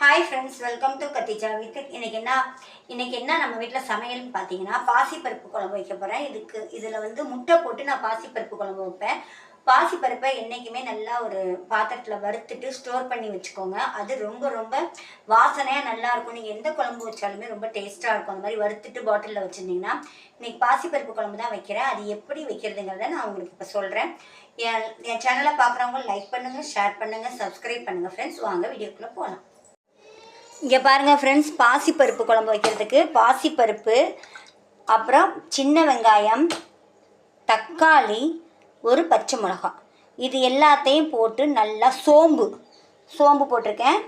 Hi friends welcome to Khadija with இன்றைக்கி என்ன இன்னைக்கு என்ன நம்ம வீட்டில் சமையல்னு பார்த்தீங்கன்னா பாசிப்பருப்பு குழம்பு வைக்க போகிறேன் இதுக்கு இதில் வந்து முட்டை போட்டு நான் பாசிப்பருப்பு குழம்பு வைப்பேன். பாசிப்பருப்பை என்றைக்குமே நல்லா ஒரு பாத்திரத்தில் வறுத்துட்டு ஸ்டோர் பண்ணி வச்சுக்கோங்க. அது ரொம்ப ரொம்ப வாசனையாக நல்லாயிருக்கும் நீங்கள் எந்த குழம்பு வச்சாலுமே ரொம்ப டேஸ்ட்டாக இருக்கும். அந்த மாதிரி வறுத்துட்டு பாட்டிலில் வச்சுருந்தீங்கன்னா இன்றைக்கி பாசிப்பருப்பு குழம்பு தான் வைக்கிறேன். அது எப்படி வைக்கிறதுங்கிறத நான் உங்களுக்கு இப்போ சொல்கிறேன் என் என் சேனலை பார்க்குறவங்க லைக் பண்ணுங்கள் ஷேர் பண்ணுங்கள் சப்ஸ்கிரைப் பண்ணுங்கள் ஃப்ரெண்ட்ஸ் வாங்க வீடியோக்குள்ளே போகலாம் இங்கே பாருங்கள் ஃப்ரெண்ட்ஸ் பாசிப்பருப்பு குழம்பு வைக்கிறதுக்கு பாசிப்பருப்பு அப்புறம் சின்ன வெங்காயம் தக்காளி ஒரு பச்சை மிளகாய். இது எல்லாத்தையும் போட்டு நல்லா சோம்பு சோம்பு போட்டிருக்கேன்.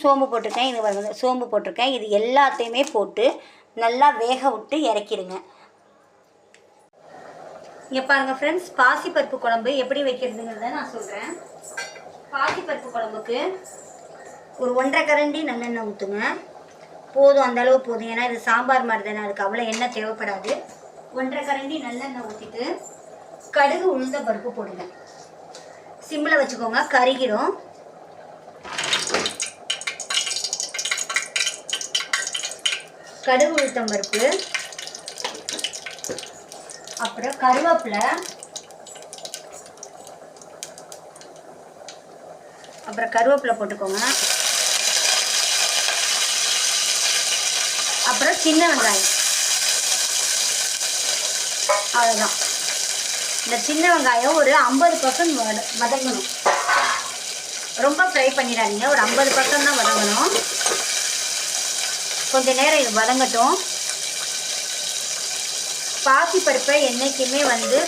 சோம்பு போட்டிருக்கேன் இது வந்து சோம்பு போட்டிருக்கேன். இது எல்லாத்தையுமே போட்டு நல்லா வேக விட்டு இறக்கிடுங்க. இங்கே பாருங்கள் ஃப்ரெண்ட்ஸ் பாசிப்பருப்பு குழம்பு எப்படி வைக்கிறதுங்கிறத நான் சொல்கிறேன் பாசிப்பருப்பு குழம்புக்கு ஒரு ஒன்றரை கரண்டி நல்லெண்ணெய் ஊற்றுங்க போதும் அந்தளவு போதும். ஏன்னா இது சாம்பார் மாதிரி தானே அதுக்கு அவ்வளோ எண்ணெய் தேவைப்படாது. ஒன்றரை கரண்டி நல்லெண்ணெய் ஊற்றிட்டு கடுகு உளுந்த பருப்பு போடுங்க. சிம்மில் வச்சுக்கோங்க கருகிடும். கடுகு உளுத்தம் பருப்பு. அப்புறம் கருவேப்பிலை. அப்புறம் கருவேப்பிலை போட்டுக்கோங்க. அப்புறம் சின்ன வெங்காயம். அவ்வளோதான் இந்த சின்ன வெங்காயம் ஒரு ஐம்பது பர்சன்ட் வத வதங்கணும். ரொம்ப ஃப்ரை பண்ணிடாதீங்க. ஒரு ஐம்பது பர்சன்ட் தான் வதங்கணும். கொஞ்ச நேரம் இது வதங்கட்டும். பாசி பருப்பை என்றைக்குமே வந்து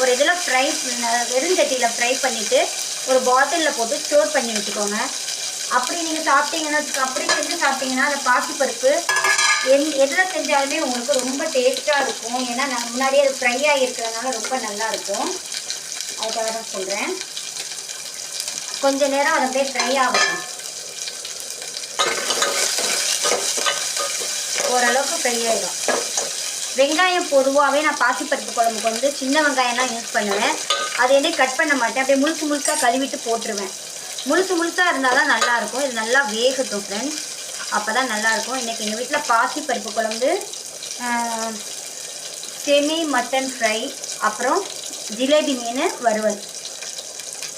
ஒரு இதில் ஃப்ரை வெறுஞ்சட்டியில் ஃப்ரை பண்ணிவிட்டு ஒரு பாட்டிலில் போட்டு ஸ்டோர் பண்ணி வச்சுக்கோங்க. அப்படி நீங்கள் சாப்பிட்டீங்கன்னா அப்படி செஞ்சு சாப்பிட்டீங்கன்னா அந்த பாசிப்பருப்பு எந் எதில் செஞ்சாலுமே உங்களுக்கு ரொம்ப டேஸ்ட்டாக இருக்கும். ஏன்னா நான் முன்னாடியே அது ஃப்ரை ஆகிருக்கிறதுனால ரொம்ப நல்லா இருக்கும் அதுக்காக தான் சொல்கிறேன் கொஞ்ச நேரம் அதை அப்படியே ஃப்ரை ஆகணும் ஓரளவுக்கு ஃப்ரை ஆகிடும் வெங்காயம் பொதுவாகவே நான் பாசிப்பருப்பு குழம்புக்கு வந்து சின்ன வெங்காயம்லாம் யூஸ் பண்ணுவேன். அது என்ன கட் பண்ண மாட்டேன். அப்படியே முழுசு முழுசாக கழுவிட்டு போட்டுருவேன். முழுசு முழுசாக இருந்தால் தான் நல்லாயிருக்கும். இது நல்லா வேகட்டும் ஃப்ரெண்ட்ஸ் அப்போ தான் நல்லாயிருக்கும் இன்றைக்கி எங்கள் வீட்டில் பாசிப்பருப்பு குழம்பு செமி மட்டன் ஃப்ரை அப்புறம் ஜிலேபி மீன் வறுவல்.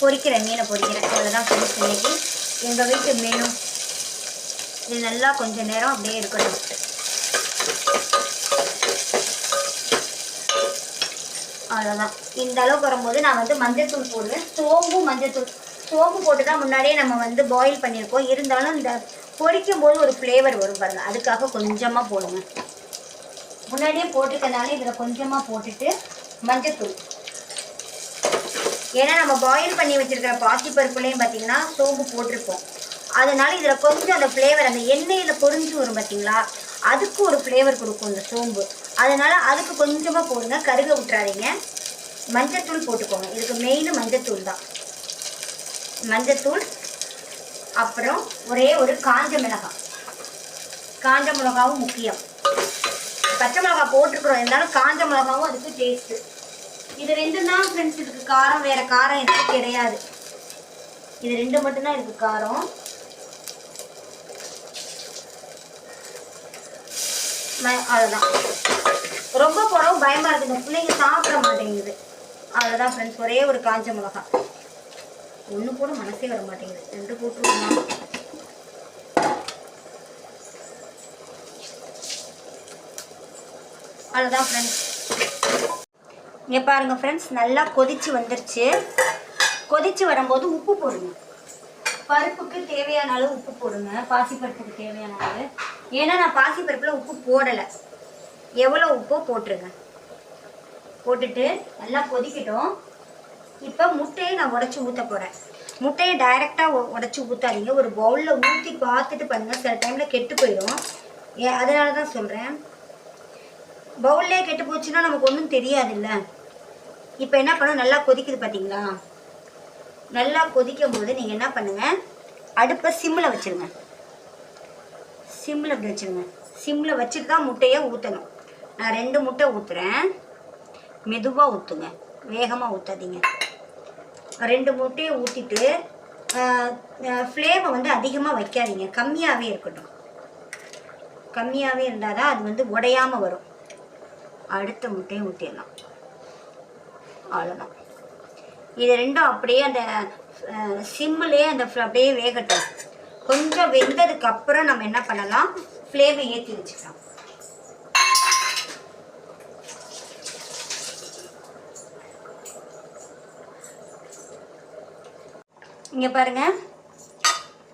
பொரிக்கிறேன் மீனை பொரிக்கிறேன் அவ்வளோதான் ஃப்ரெண்ட்ஸ் இன்றைக்கி எங்கள் வீட்டு மீனும் இது நல்லா கொஞ்சம் நேரம் அப்படியே இருக்கணும். அவ்வளோதான் இந்த அளவுக்கு வரும்போது நான் வந்து மஞ்சத்தூள் போடுவேன். சோம்பும் மஞ்சள் தூள் சோம்பு போட்டு தான் முன்னாடியே நம்ம வந்து பாயில் பண்ணியிருக்கோம். இருந்தாலும் இந்த பொரிக்கும் போது ஒரு ஃப்ளேவர் வரும் பாருங்க. அதுக்காக கொஞ்சமாக போடுங்க. முன்னாடியே போட்டுக்கனால இதில் கொஞ்சமாக போட்டுட்டு மஞ்சத்தூள். ஏன்னா நம்ம பாயில் பண்ணி வச்சுருக்கிற பாசி பருப்புலேயும் பார்த்தீங்கன்னா சோம்பு போட்டிருப்போம். அதனால இதில் கொஞ்சம் அந்த ஃப்ளேவர் அந்த எண்ணெயில் பொறிஞ்சு வரும் பார்த்தீங்களா அதுக்கு ஒரு ஃப்ளேவர் கொடுக்கும் இந்த சோம்பு. அதனால அதுக்கு கொஞ்சமாக போடுங்க. கருக விட்டுறாதீங்க. மஞ்சத்தூள் போட்டுக்கோங்க. இதுக்கு மெயின் மஞ்சத்தூள் தான். மஞ்சத்தூள் அப்புறம் ஒரே ஒரு காஞ்ச மிளகாய் காஞ்ச மிளகாவும் முக்கியம். பச்சை மிளகாய் போட்டிருக்கிறோம். இருந்தாலும் காஞ்ச மிளகாவும் அதுக்கு டேஸ்ட்டு இது ரெண்டு தான் ஃப்ரெண்ட்ஸ் இதுக்கு காரம் வேறு காரம் எதுவும் கிடையாது. இது ரெண்டு மட்டும்தான் இதுக்கு காரம். ம- அவ்வளோதான் ரொம்ப போடவும் பயமாக இருக்குது பிள்ளைங்க சாப்பிட மாட்டேங்குது. அவ்வளோதான் ஃப்ரெண்ட்ஸ் ஒரே ஒரு காஞ்ச மிளகாய் ஒன்று கூட மனசே வர மாட்டேங்குது. ரெண்டு போட்டுருவோமா? அவ்வளோதான் ஃப்ரெண்ட்ஸ் இங்கே பாருங்கள் ஃப்ரெண்ட்ஸ் நல்லா கொதிச்சு வந்துருச்சு. கொதிச்சு வரும்போது உப்பு போடுங்க. பருப்புக்கு தேவையான அளவு உப்பு போடுங்க. பாசிப்பருப்புக்கு தேவையான அளவு. ஏன்னா நான் பாசி பருப்பில் உப்பு போடலை. எவ்வளோ உப்போ போட்டுருங்க. போட்டுட்டு நல்லா கொதிக்கட்டும். இப்போ முட்டையை நான் உடச்சி ஊற்ற போகிறேன் முட்டையை டைரெக்டாக உடச்சி ஊற்றாதீங்க ஒரு பவுலில் ஊற்றி பார்த்துட்டு பண்ணுங்கள் சில டைமில் கெட்டு போயிடும். ஏ அதனால தான் சொல்கிறேன் பவுல்லே கெட்டு போச்சுன்னா நமக்கு ஒன்றும் தெரியாதுல்ல. இப்போ என்ன பண்ணணும்? நல்லா கொதிக்குது பார்த்தீங்களா நல்லா கொதிக்கும் போது நீங்கள் என்ன பண்ணுங்கள் அடுப்பை சிம்மில் வச்சுருங்க. சிம்மில் அப்படி வச்சுருங்க. சிம்மில் வச்சுட்டு தான் முட்டையை ஊற்றணும் நான் ரெண்டு முட்டை ஊற்றுறேன் மெதுவாக ஊற்றுங்க வேகமாக ஊற்றாதீங்க ரெண்டு முட்டையை ஊற்றிட்டு ஃப்ளேமை வந்து அதிகமாக வைக்காதீங்க. கம்மியாகவே இருக்கட்டும். கம்மியாகவே இருந்தால் தான் அது வந்து உடையாமல் வரும். அடுத்த முட்டையும் ஊற்றிடலாம் அவ்வளோதான் இது ரெண்டும் அப்படியே அந்த சிம்மிலே அந்த அப்படியே வேகட்டும். கொஞ்சம் வெந்ததுக்கு அப்புறம் நம்ம என்ன பண்ணலாம்? ஃப்ளேமை ஏற்றி வச்சுக்கலாம். இங்கே பாருங்க.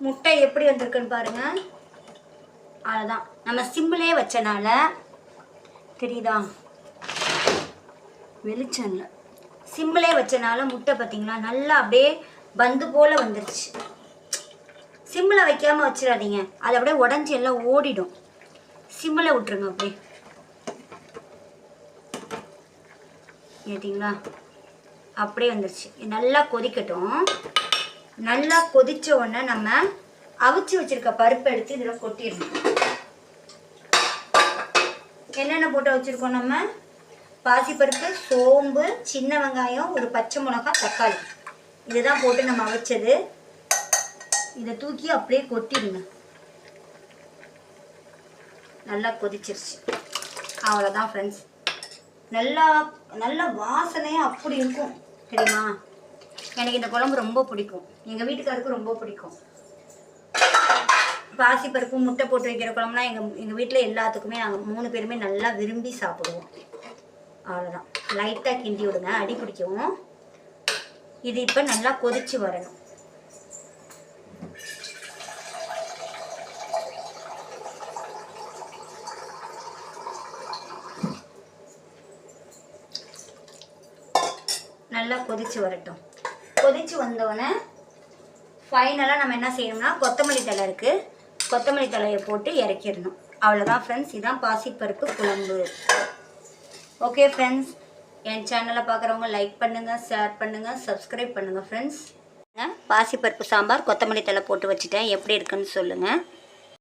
முட்டை எப்படி வந்திருக்குன்னு பாருங்கள் அவ்வளோதான் நம்ம சிம்பிளே வச்சனால தெரியுதா? வெளிச்சம் இல்லை. சிம்பிளே வச்சனால முட்டை பார்த்தீங்களா நல்லா அப்படியே பந்து போல் வந்துருச்சு. சிம்மில் வைக்காமல் வச்சிடாதீங்க. அது அப்படியே உடஞ்சி எல்லாம் ஓடிடும். சிம்மில் விட்டுருங்க அப்படியே. கேட்டிங்களா? அப்படியே வந்துருச்சு. நல்லா கொதிக்கட்டும். நல்லா கொதிச்ச உடனே நம்ம அவிச்சு வச்சிருக்க பருப்பு எடுத்து இதில் கொட்டிடணும். என்னென்ன போட்டு வச்சுருக்கோம் நம்ம? பாசிப்பருப்பு சோம்பு சின்ன வெங்காயம் ஒரு பச்சை மிளகாய் தக்காளி. இதுதான் போட்டு நம்ம அவிச்சது. இதை தூக்கி அப்படியே கொட்டிடுங்க. நல்லா கொதிச்சிருச்சு. அவ்வளோதான் ஃப்ரெண்ட்ஸ் நல்லா நல்ல வாசனையாக அப்படி இருக்கும். தெரியுமா? எனக்கு இந்த குழம்பு ரொம்ப பிடிக்கும். எங்கள் வீட்டுக்காருக்கு ரொம்ப பிடிக்கும். பாசிப்பருப்பு முட்டை போட்டு வைக்கிற குழம்புனா எங்கள் எங்கள் வீட்டில் எல்லாத்துக்குமே நாங்கள் மூணு பேருமே நல்லா விரும்பி சாப்பிடுவோம். அவ்வளோதான் லைட்டாக கிண்டி விடுங்க அடி பிடிக்கவும். இது இப்போ நல்லா கொதிச்சு வரணும். நல்லா கொதிச்சு வரட்டும். கொதிச்சு வந்தோடனே ஃபைனலாக நம்ம என்ன செய்யணும்னா கொத்தமல்லி தழை இருக்குது கொத்தமல்லி தழையை போட்டு இறக்கிடணும். அவ்வளோதான் ஃப்ரெண்ட்ஸ் இதுதான் பாசிப்பருப்பு குழம்பு. ஓகே ஃப்ரெண்ட்ஸ் என் சேனலை பார்க்குறவங்க லைக் பண்ணுங்கள் ஷேர் பண்ணுங்கள் சப்ஸ்கிரைப் பண்ணுங்கள் ஃப்ரெண்ட்ஸ் பாசிப்பருப்பு சாம்பார் கொத்தமல்லி தழை போட்டு வச்சுட்டேன். எப்படி இருக்குன்னு சொல்லுங்கள்